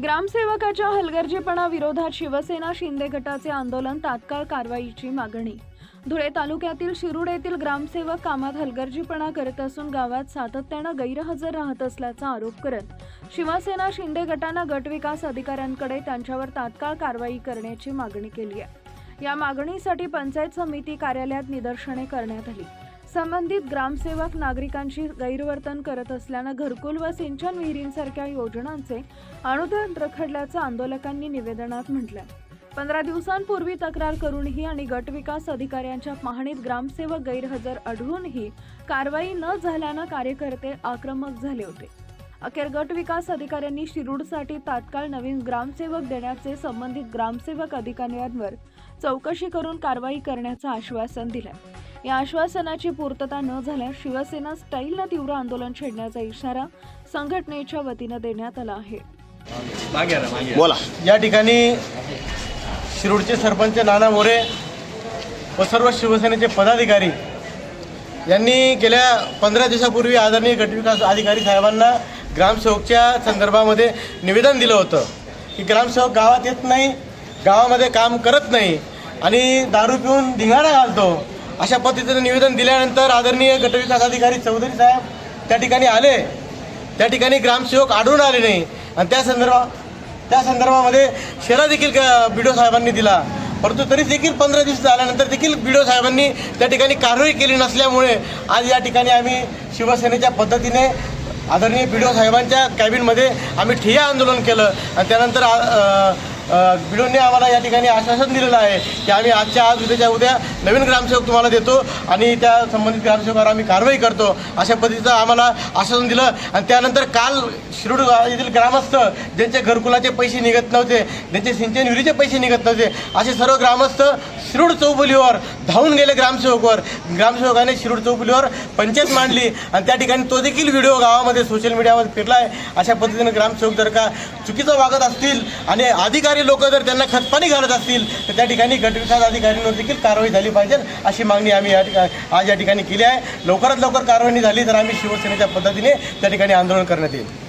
ग्रामसेवकाच्या हलगर्जीपणा विरोधात शिवसेना शिंदे गटाचे आंदोलन तात्काळ कारवाईची मागणी. धुळे तालुक्यातील शिरूड येथील ग्रामसेवक कामात हलगर्जीपणा करत असून गावात सातत्यानं गैरहजर राहत असल्याचा आरोप करत शिवसेना शिंदे गटानं गटविकास अधिकाऱ्यांकडे त्यांच्यावर तात्काळ कारवाई करण्याची मागणी केली आहे. या मागणीसाठी पंचायत समिती कार्यालयात निदर्शने करण्यात आली. संबंधित ग्रामसेवक नागरिकांशी गैरवर्तन करत असल्यानं घरकुल व सिंचन विहिरींसारख्या योजनांचे अनुदान रखडल्याचं आंदोलकांनी निवेदनात म्हटलंय. पंधरा दिवसांपूर्वी तक्रार करूनही आणि गटविकास अधिकाऱ्यांच्या पाहणीत ग्रामसेवक गैरहजर आढळूनही कारवाई न झाल्यानं कार्यकर्ते आक्रमक झाले होते. अखेर गट विकास अधिकाऱ्यांनी शिरूडसाठी तात्काळ नवीन ग्रामसेवक देण्याचे संबंधित ग्रामसेवक अधिकाऱ्यांवर चौकशी करून कारवाई करण्याचं आश्वासन दिलं या आश्वासनाची पूर्तता न झाल्यास शिवसेना स्टाईलनं तीव्र आंदोलन छेडण्याचा इशारा संघटनेच्या वतीनं देण्यात आला आहे. बोला. या ठिकाणी शिरूडचे सरपंच नाना मोरे व सर्व शिवसेनेचे पदाधिकारी यांनी गेल्या पंधरा दिवसापूर्वी आदरणीय गटविकास अधिकारी साहेबांना ग्रामसेवकच्या संदर्भामध्ये निवेदन दिलं होतं की ग्रामसेवक गावात येत नाही गावामध्ये काम करत नाही आणि दारू पिऊन धिंगाणा घालतो. अशा पद्धतीचं निवेदन दिल्यानंतर आदरणीय गटविकास अधिकारी चौधरी साहेब त्या ठिकाणी आले. त्या ठिकाणी ग्रामसेवक आढळून आले नाही. आणि त्या संदर्भात त्या संदर्भामध्ये शेरा देखील बी साहेबांनी दिला. परंतु तरी देखील पंधरा दिवस झाल्यानंतर देखील बी साहेबांनी त्या ठिकाणी कारवाई केली नसल्यामुळे आज या ठिकाणी आम्ही शिवसेनेच्या पद्धतीने आदरणीय बी साहेबांच्या कॅबिनमध्ये आम्ही ठिय्या आंदोलन केलं. आणि त्यानंतर बिडोने आम्हाला या ठिकाणी आश्वासन दिलेलं आहे की आम्ही आजच्या आज उद्याच्या उद्या नवीन ग्रामसेवक तुम्हाला देतो आणि त्या संबंधित ग्रामसेवकावर आम्ही कारवाई करतो. अशा पद्धतीचं आम्हाला आश्वासन दिलं. आणि त्यानंतर काल शिरूड येथील ग्रामस्थ ज्यांचे घरकुलाचे पैसे निघत नव्हते ज्यांचे सिंचन विहिरीचे पैसे निघत नव्हते असे सर्व ग्रामस्थ शिरूड चौफुलीवर धावून गेले ग्रामसेवकवर. ग्रामसेवकाने शिरूड चौफुलीवर पंचायत मांडली आणि त्या ठिकाणी तो देखील व्हिडिओ गावामध्ये सोशल मीडियामध्ये फिरला आहे अशा पद्धतीने ग्रामसेवक जर का चुकीचं वागत असतील आणि अधिकारी लोक जर त्यांना खतपाणी घालत असतील तर त्या ठिकाणी गटविकास अधिकाऱ्यांवर देखील कारवाई झाली पाहिजे अशी मागणी आम्ही या ठिकाणी आज या ठिकाणी केली आहे. लवकरात लवकर कारवाई झाली तर आम्ही शिवसेनेच्या पद्धतीने त्या ठिकाणी आंदोलन करण्यात येईल.